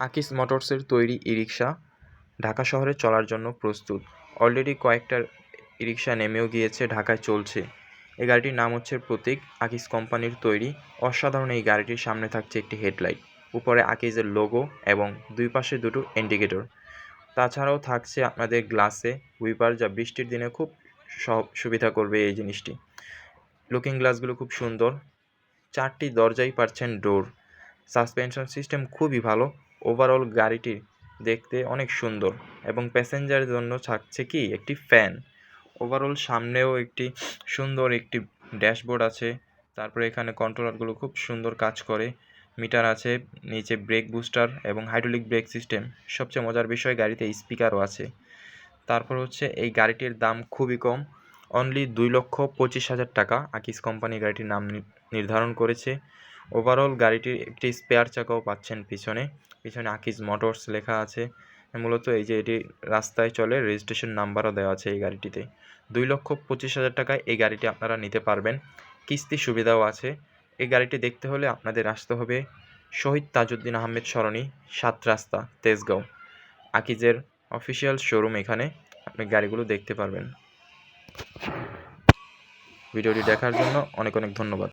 আকিস মোটরসের তৈরি ই রিক্সা ঢাকা শহরে চলার জন্য প্রস্তুত। অলরেডি কয়েকটা ই রিক্সা নেমেও গিয়েছে, ঢাকায় চলছে। এই গাড়িটির নাম হচ্ছে প্রতীক। আকিস কোম্পানির তৈরি। অসাধারণ এই গাড়িটির সামনে থাকছে একটি হেডলাইট। উপরে আকিজের লোগো এবং দুই পাশে দুটো ইন্ডিকেটর। তাছাড়াও থাকছে আপনাদের গ্লাসে উইপার, যা বৃষ্টির দিনে খুব সব সুবিধা করবে এই জিনিসটি। লুকিং গ্লাসগুলো খুব সুন্দর। চারটি দরজাই পাচ্ছেন ডোর। সাসপেনশন সিস্টেম খুবই ভালো। ওভারঅল গাড়িটি দেখতে অনেক সুন্দর এবং প্যাসেঞ্জারের জন্য থাকছে কি একটি ফ্যান ওভারঅল সামনেও একটি সুন্দর একটি ড্যাশবোর্ড আছে, তারপরে এখানে কন্ট্রোলারগুলো খুব সুন্দর কাজ করে মিটার আছে, নিচে ব্রেক বুস্টার এবং হাইড্রোলিক ব্রেক সিস্টেম সবচেয়ে মজার বিষয় গাড়িতে স্পিকারও আছে। তারপর হচ্ছে এই গাড়িটির দাম খুবই কম অনলি দুই লক্ষ পঁচিশ হাজার টাকা আকিস কোম্পানি গাড়িটির নাম নির্ধারণ করেছে। ওভারঅল গাড়িটির একটি স্পেয়ার চাকাও পাচ্ছেন পিছনে। পিছনে আকিজ মোটরস লেখা আছে। মূলত এই যে এটি রাস্তায় চলে রেজিস্ট্রেশন নাম্বারও দেওয়া আছে এই গাড়িটিতে। দুই লক্ষ পঁচিশ হাজার টাকায় এই গাড়িটি আপনারা নিতে পারবেন। কিস্তি সুবিধাও আছে। এই গাড়িটি দেখতে হলে আপনাদের আসতে হবে শহীদ তাজউদ্দিন আহমেদ সরণি, সাত রাস্তা, তেজগাঁও। আকিজের অফিসিয়াল শোরুম এখানে আপনি গাড়িগুলো দেখতে পারবেন। ভিডিওটি দেখার জন্য অনেক অনেক ধন্যবাদ।